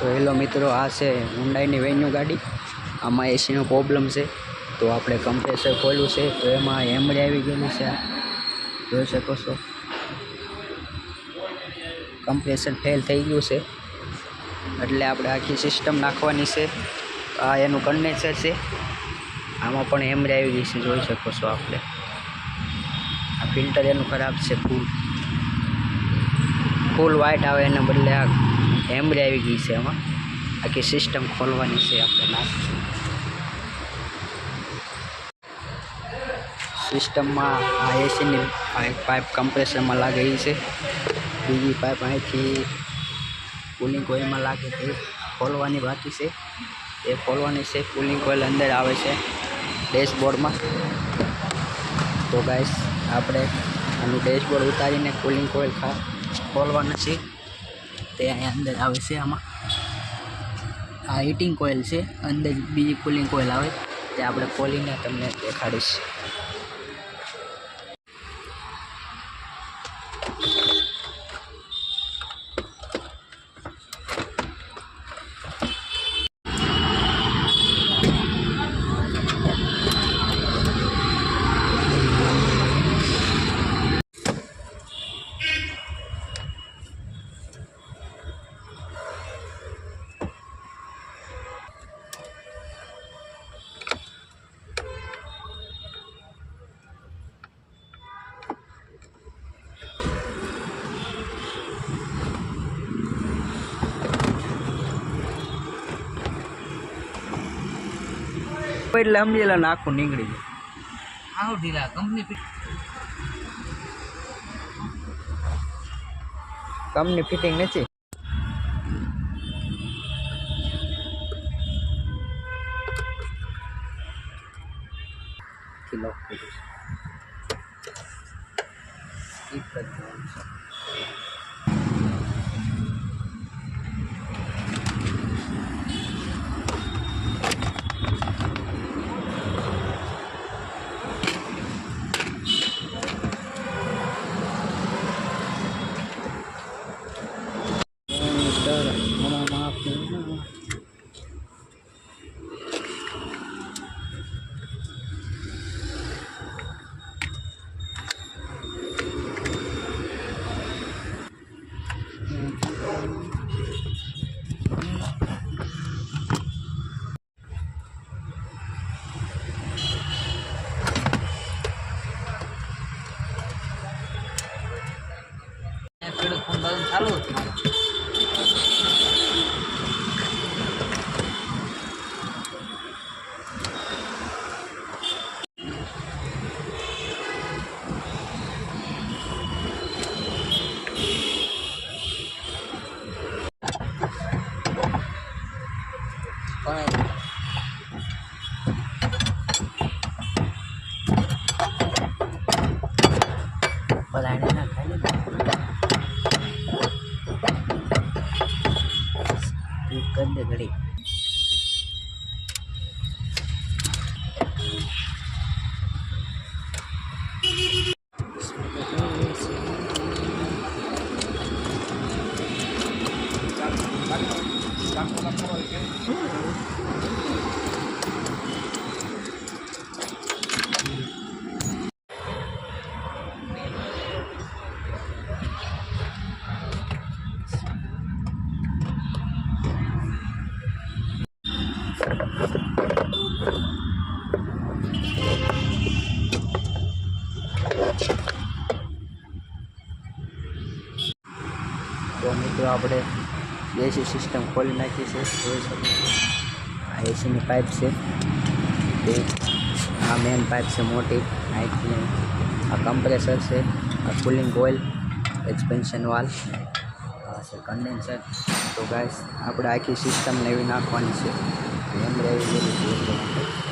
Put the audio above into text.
તો હેલો મિત્રો, આ છે હુન્ડાઈની વેન્યુ ગાડી. આમાં એસીનો પ્રોબ્લેમ છે. તો આપણે કમ્પ્રેસર ખોલ્યું છે. તો એમાં હેમરી આવી ગયેલી છે. જોઈ શકો છો. કમ્પ્રેસર ફેલ થઈ ગયું છે. એટલે આપણે આખી સિસ્ટમ નાખવાની છે. આ એનું કન્ડેન્સર છે. આમાં પણ હેમરી આવી ગઈ છે. જોઈ શકો છો આપણે. આ ફિલ્ટર એનું ખરાબ છે. ફૂલ ફૂલ વ્હાઇટ આવે એના બદલે આ હેમરી આવી ગઈ છે એમાં. આખી સિસ્ટમ ખોલવાની છે આપણે લાસ્ટ. સિસ્ટમમાં આ એસીની પાઇપ કમ્પ્રેસરમાં લાગેલી છે. બીજી પાઇપ અહીંથી કુલિંગ કોઇલમાં લાગે તે ખોલવાની બાકી છે. એ ખોલવાની છે. કુલિંગ કોઇલ અંદર આવે છે. ડેશબોર્ડમાં તો ગાઈસ આપણે આનું ડેશબોર્ડ ઉતારીને કુલિંગ ખોલવાનું ખોલવાના છે તે અંદર આવે છે આમાં. આ હીટિંગ કોઇલ છે, અંદર બીજી કુલિંગ કોઇલ આવે, તે આપણે ખોલીને તમને દેખાડીશ. એટલે સમજેલા નાખું નીકળી જાય. આવો ઢીલા કંપની કંપની ફિટિંગ નથી. કિલો चालू होती मला But I didn't 真的个脸 તો આપણે એસી સિસ્ટમ ખોલી નાખી છે. જોઈ શકો આ એસીની પાઇપ છે. તે આ મેન પાઇપ છે મોટી. અહીંથી આ કમ્પ્રેસર છે. આ કુલિંગ ઓઇલ એક્સપેન્શન વાલ આ છે કન્ડેન્સર તો ગાઈસ આપણે આખી સિસ્ટમ એવી નાખવાની છે. એમ રહેવી છે